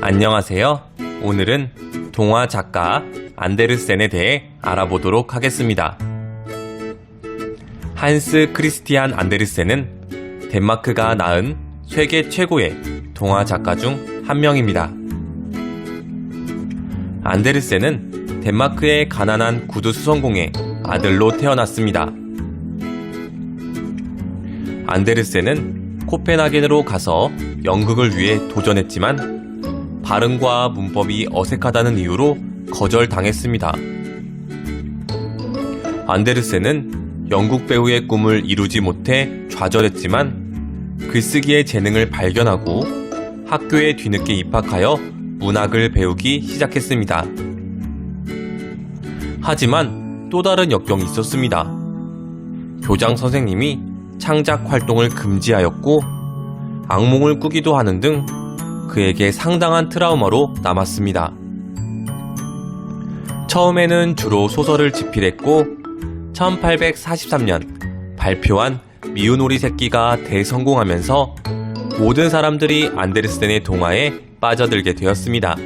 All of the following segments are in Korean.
안녕하세요. 오늘은 동화 작가 안데르센에 대해 알아보도록 하겠습니다. 한스 크리스티안 안데르센은 덴마크가 낳은 세계 최고의 동화 작가 중 한 명입니다. 안데르센은 덴마크의 가난한 구두 수성공의 아들로 태어났습니다. 안데르센은 코펜하겐으로 가서 연극을 위해 도전했지만 발음과 문법이 어색하다는 이유로 거절당했습니다. 안데르센은 영국 배우의 꿈을 이루지 못해 좌절했지만 글쓰기의 재능을 발견하고 학교에 뒤늦게 입학하여 문학을 배우기 시작했습니다. 하지만 또 다른 역경이 있었습니다. 교장 선생님이 창작 활동을 금지하였고 악몽을 꾸기도 하는 등 그에게 상당한 트라우마로 남았습니다. 처음에는 주로 소설을 집필했고 1843년 발표한 미운 오리 새끼가 대성공하면서 모든 사람들이 안데르센의 동화에 빠져들게 되었습니다.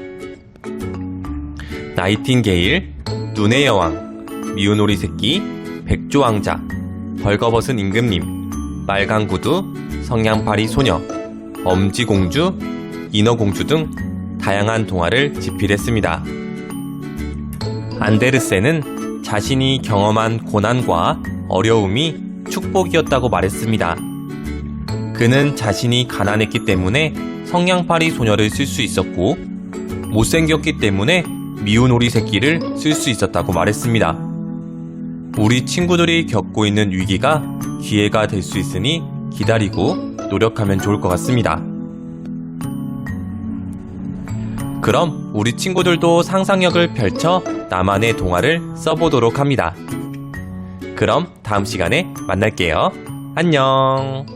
나이팅게일, 눈의 여왕, 미운 오리 새끼, 백조왕자, 벌거벗은 임금님, 빨간 구두, 성냥팔이 소녀, 엄지공주, 인어공주 등 다양한 동화를 집필했습니다. 안데르센은 자신이 경험한 고난과 어려움이 축복이었다고 말했습니다. 그는 자신이 가난했기 때문에 성냥팔이 소녀를 쓸 수 있었고 못생겼기 때문에 미운 오리 새끼를 쓸 수 있었다고 말했습니다. 우리 친구들이 겪고 있는 위기가 기회가 될 수 있으니 기다리고 노력하면 좋을 것 같습니다. 그럼 우리 친구들도 상상력을 펼쳐 나만의 동화를 써보도록 합니다. 그럼 다음 시간에 만날게요. 안녕.